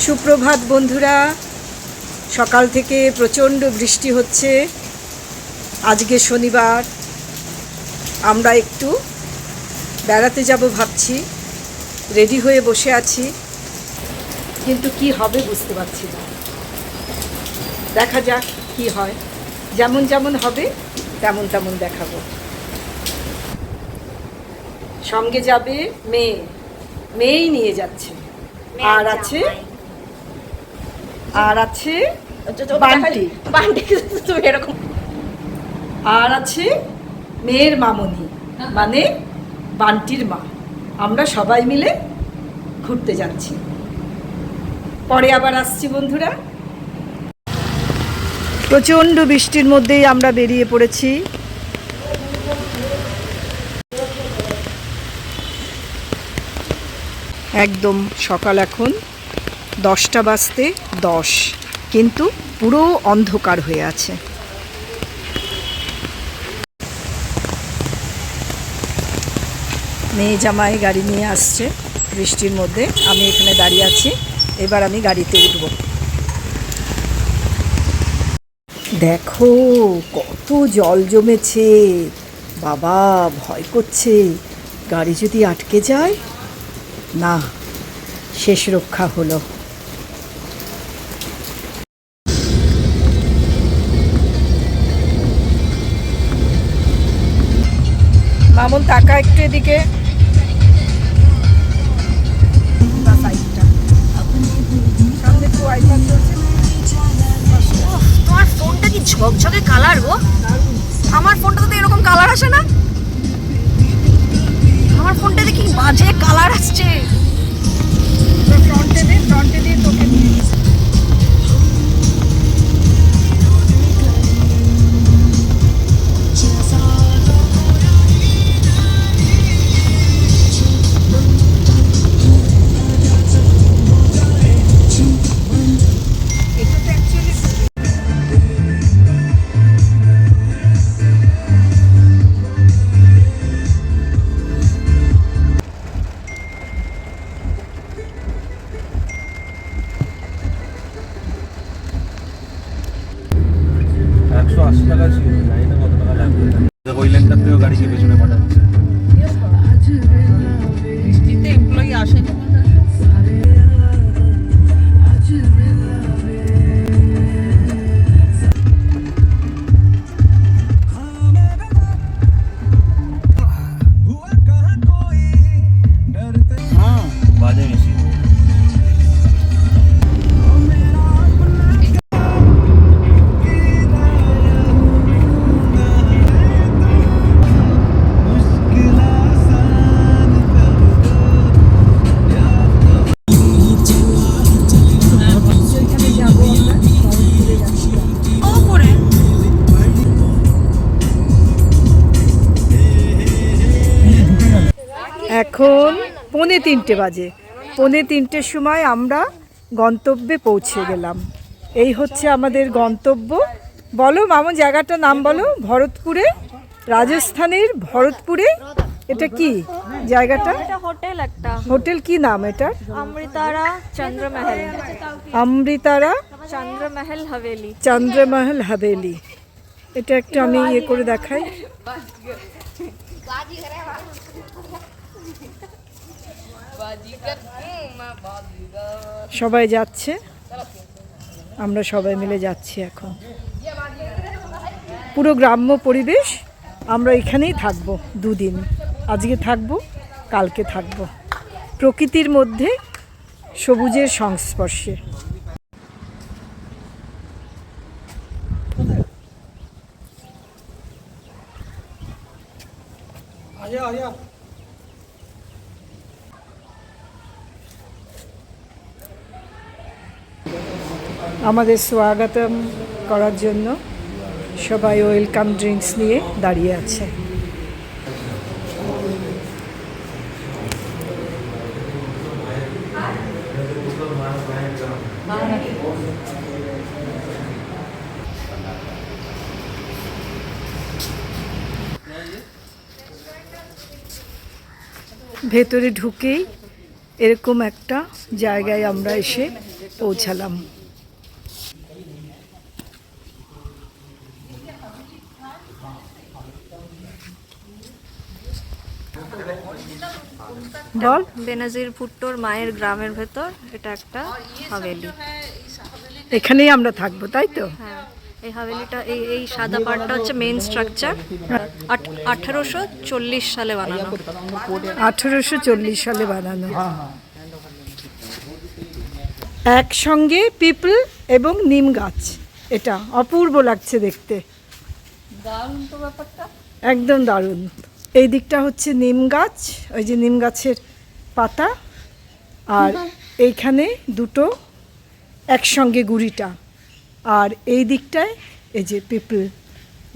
সুপ্রভাত বন্ধুরা। সকাল থেকে প্রচণ্ড বৃষ্টি হচ্ছে। আজকে শনিবার। আমরা একটু বেড়াতে যাব ভাবছি। রেডি হয়ে বসে আছি। কিন্তু কি হবে বুঝতে পারছি না। দেখা যাক কি হয়। যেমন যেমন হবে তেমন তেমন দেখাবো। সঙ্গে যাবে মেয়ে। মেয়েই নিয়ে যাচ্ছে। আর আছে আর আছে বান্টি। বান্টি তুমি এরকম। আর আছে মেয়ের মামনি মানে বান্টির মা। আমরা সবাই মিলে ঘুরতে যাচ্ছি। পরে আবার আসছি বন্ধুরা। প্রচণ্ড বৃষ্টির মধ্যেই আমরা বেরিয়ে পড়েছি। একদম সকাল এখন। দশটা বাজতে দশ। কিন্তু পুরো অন্ধকার হয়ে আছে। মেয়ে জামাই গাড়ি নিয়ে আসছে। বৃষ্টির মধ্যে আমি এখানে দাঁড়িয়ে আছি। এবার আমি গাড়িতে উঠব। দেখো কত জল জমেছে। বাবা, ভয় করছে। গাড়ি যদি আটকে যায়, না, শেষ রক্ষা হলো। তাকা একটু এদিকে? তোমার ফোনটা কি ঝকঝকে কালার গো? আমার ফোনটাতে তো এরকম কালার আসে না। আমার ফোনটাতে কি বাজে কালার আসছে? ফ্রন্টে দে ফ্রন্টে দিয়ে তোকে আশি টাকা ছিল জানি না কত টাকা লাগবে? দেখ, ওই লেনটার থেকেও গাড়িকে পেছনে পাঠাচ্ছে তিনটে বাজে। পৌনে তিনটের সময় আমরা গন্তব্যে পৌঁছে গেলাম। এই হচ্ছে আমাদের গন্তব্য। বলো মামুন জায়গাটার নাম বলো? ভরতপুরে? রাজস্থানের ভরতপুরে? এটা কি জায়গাটা? হোটেল একটা। হোটেল কি নাম এটা অমৃতারা চন্দ্রমহল। অমৃতারা? চন্দ্রমহল হাভেলি। চন্দ্রমহল হাভেলি। এটা একটু আমি ইয়ে করে দেখাই। সবাই যাচ্ছে। আমরা সবাই মিলে যাচ্ছি এখন। পুরো গ্রাম্য পরিবেশ, আমরা এখানেই থাকব দুদিন। আজকে থাকব, কালকে থাকব। প্রকৃতির মধ্যে সবুজের সংস্পর্শে। আমাদের স্বাগতম করার জন্য সবাই ওয়েলকাম ড্রিঙ্কস নিয়ে দাঁড়িয়ে আছে। ভেতরে ঢুকেই এরকম একটা জায়গায় আমরা এসে পৌঁছালাম। বল। বেনাজির ভুট্টোর মায়ের গ্রামের ভেতর এটা একটা হাভেলি। এখানেই আমরা থাকব তাই তো? হ্যাঁ এই হাভেলিটা এই এই সাদা পাড়টা হচ্ছে মেইন স্ট্রাকচার আঠারোশো চল্লিশ সালে বানানো। আঠেরোশো চল্লিশ সালে বানানো। একসঙ্গে পিপল এবং নিম গাছ। এটা অপূর্ব লাগছে দেখতে। একদম দারুণ। এই দিকটা হচ্ছে নিম গাছ ওই যে নিম গাছের পাতা। আর এইখানে দুটো একসঙ্গে গুড়িটা। আর এই দিকটায় এই যে পিপল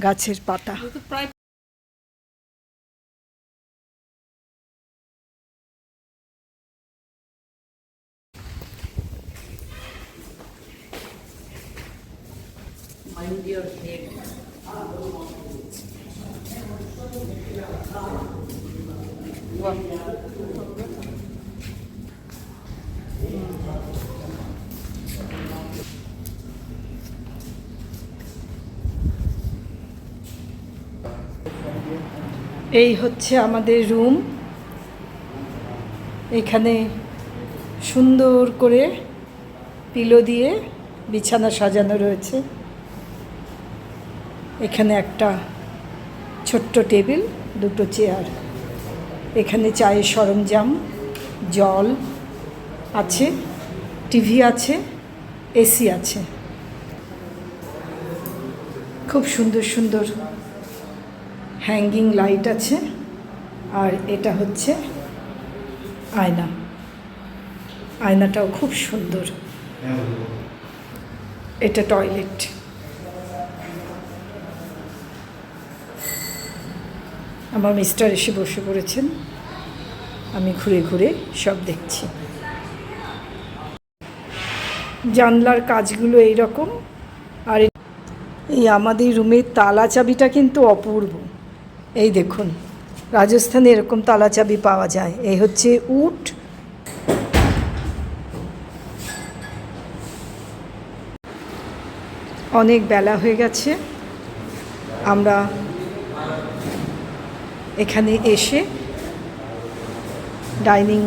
গাছের পাতা। এই হচ্ছে আমাদের রুম। এখানে সুন্দর করে পিলো দিয়ে বিছানা সাজানো রয়েছে। এখানে একটা ছোট্ট টেবিল দুটো চেয়ার। এখানে চায়ের সরঞ্জাম জল আছে টিভি আছে এসি আছে। খুব সুন্দর সুন্দর হ্যাঙ্গিং লাইট আছে আর এটা হচ্ছে আয়না। আয়নাটাও খুব সুন্দর। এটা টয়লেট। আমার মিস্টার এসে বসে পড়েছেন। আমি ঘুরে ঘুরে সব দেখছি। জানলার কাজগুলো এই রকম আর এই আমাদের রুমের তালা চাবিটা কিন্তু অপূর্ব। এই দেখুন, রাজস্থানে এরকম তালা চাবি পাওয়া যায়। এই হচ্ছে উট। অনেক বেলা হয়ে গেছে। আমরা এখানে এসে ডাইনিং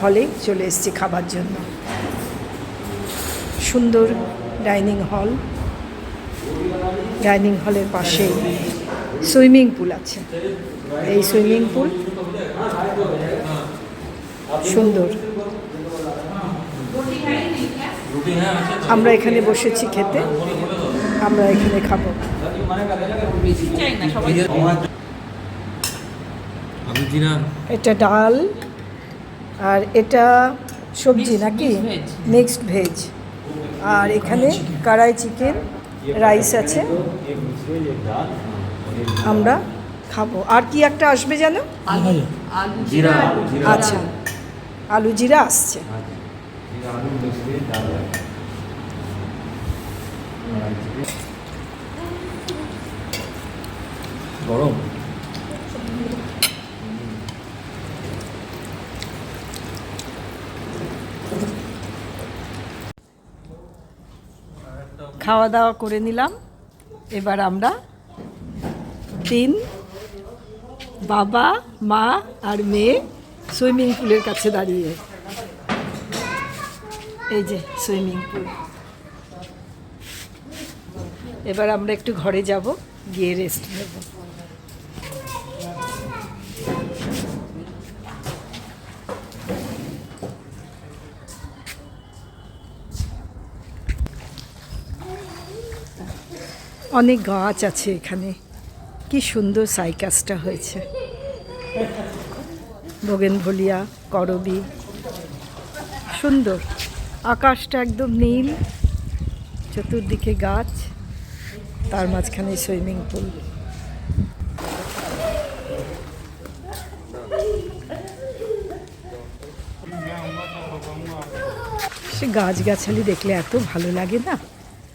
হলে চলে এসেছি খাবার জন্য। সুন্দর ডাইনিং হল। ডাইনিং হলের পাশে সুইমিং পুল আছে। এই সুইমিং পুল সুন্দর। আমরা এখানে বসেছি খেতে। আমরা এখানে খাব। জিনা এটা ডাল আর এটা সবজি নাকি? মিক্সড ভেজ আর এখানে কড়াই চিকেন রাইস আছে। আমরা খাব। আর কি একটা আসবে যেন জিরা আচ্ছা। আলু জিরা আসছে। গরম। খাওয়া দাওয়া করে নিলাম। এবার আমরা তিন বাবা, মা আর মেয়ে সুইমিং পুলের কাছে দাঁড়িয়ে। এই যে সুইমিং পুল। এবার আমরা একটু ঘরে যাব, গিয়ে রেস্ট নেব। অনেক গাছ আছে এখানে। কি সুন্দর সাইকাসটা হয়েছে। বোগেনভলিয়া, করবি। সুন্দর। আকাশটা একদম নীল। চতুর্দিকে গাছ। তার মাঝখানে সুইমিং পুল। সে গাছগাছালি দেখলে এত ভালো লাগে না?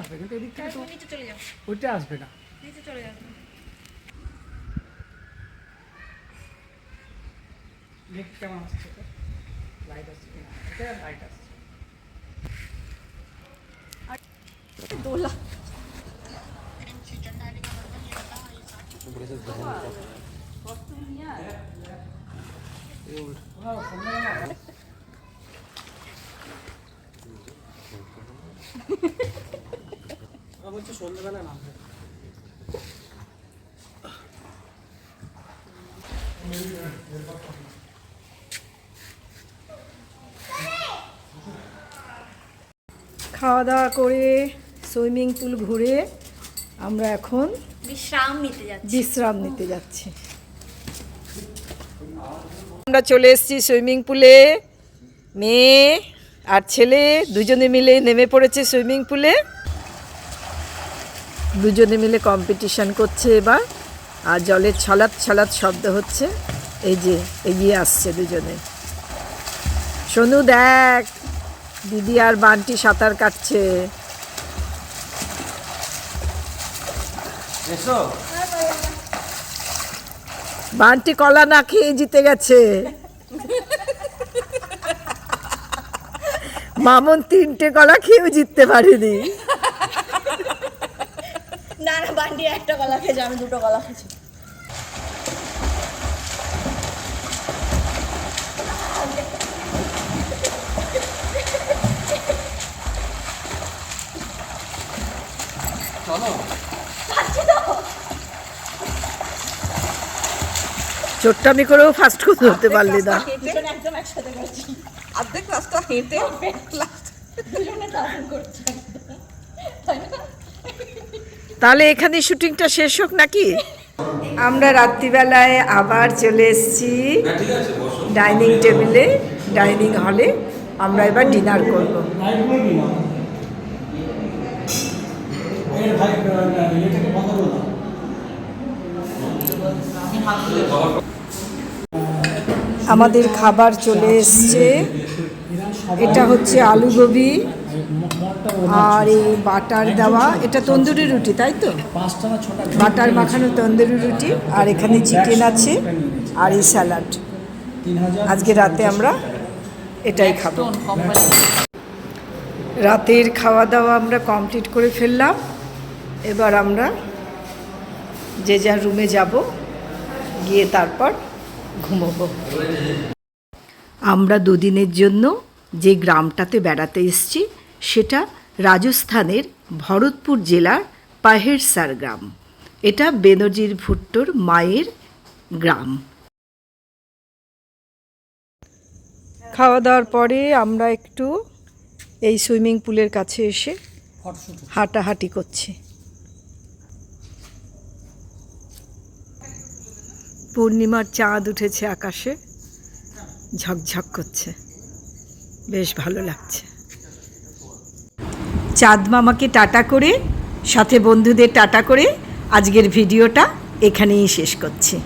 আসবে কিন্তু এদিক থেকে তো নিচে চলে যাও। ওইটা আসবে না। নিচে চলে যাও। দেখ কেমন আসছে লাইট আসছে এটা লাইট আসছে। দোলা। বলছে সন্ধ্যেবেলা নামবে। খাওয়া দাওয়া করে সুইমিং পুল ঘুরে আমরা এখন বিশ্রাম নিতে যাচ্ছি। বিশ্রাম নিতে যাচ্ছি। আমরা চলে এসেছি সুইমিং পুলে। মেয়ে আর ছেলে দুজনে মিলে নেমে পড়েছে সুইমিং পুলে। দুজনে মিলে কম্পিটিশন করছে এবার আর জলের ছলাৎ ছলাৎ শব্দ হচ্ছে। এই যে এগিয়ে আসছে দুজনে। সোনু দেখ দিদি আর বান্টি সাঁতার কাটছে। বান্টি কলা না খেয়ে জিতে গেছে। মামন তিনটে কলা খেয়েও জিততে পারেনি। না না বান্ডি একটা কলা খেয়েছে আমি দুটো কলা খেয়েছি। চলো। চোট্টামি করেও ফার্স্ট করতে ধরতে পারলি না। একদম একসাথে করছি। অর্ধেক রাস্তা হেঁটে দুজনে করছে। তাহলে এখানে শুটিংটা শেষ হোক নাকি? আমরা রাত্রিবেলায় আবার চলে এসেছি ডাইনিং টেবিলে, ডাইনিং হলে। আমরা এবার ডিনার করব। আমাদের খাবার চলে এসছে। এটা হচ্ছে আলু গোবি। আর এই বাটার দেওয়া এটা তন্দুরি রুটি তাই তো? পাঁচটা না ছটা বাটার মাখানো তন্দুরি রুটি আর এখানে চিকেন আছে আর এই স্যালাড। আজকে রাতে আমরা এটাই খাব। রাতের খাওয়া দাওয়া আমরা কমপ্লিট করে ফেললাম। এবার আমরা যে যার রুমে যাব গিয়ে তারপর ঘুমোবো। আমরা দুদিনের জন্য যে গ্রামটাতে বেড়াতে এসেছি সেটা রাজস্থানের ভরতপুর জেলার পাহেরসার গ্রাম। এটা বেনজির ভুট্টোর মায়ের গ্রাম। খাওয়া দাওয়ার পরে আমরা একটু এই সুইমিং পুলের কাছে এসে হাঁটাহাঁটি করছি। পূর্ণিমার চাঁদ উঠেছে আকাশে, ঝকঝক করছে। বেশ ভালো লাগছে। চাঁদ মামাকে টাটা করে সাথে বন্ধুদের টাটা করে আজকের ভিডিওটা এখানেই শেষ করছি।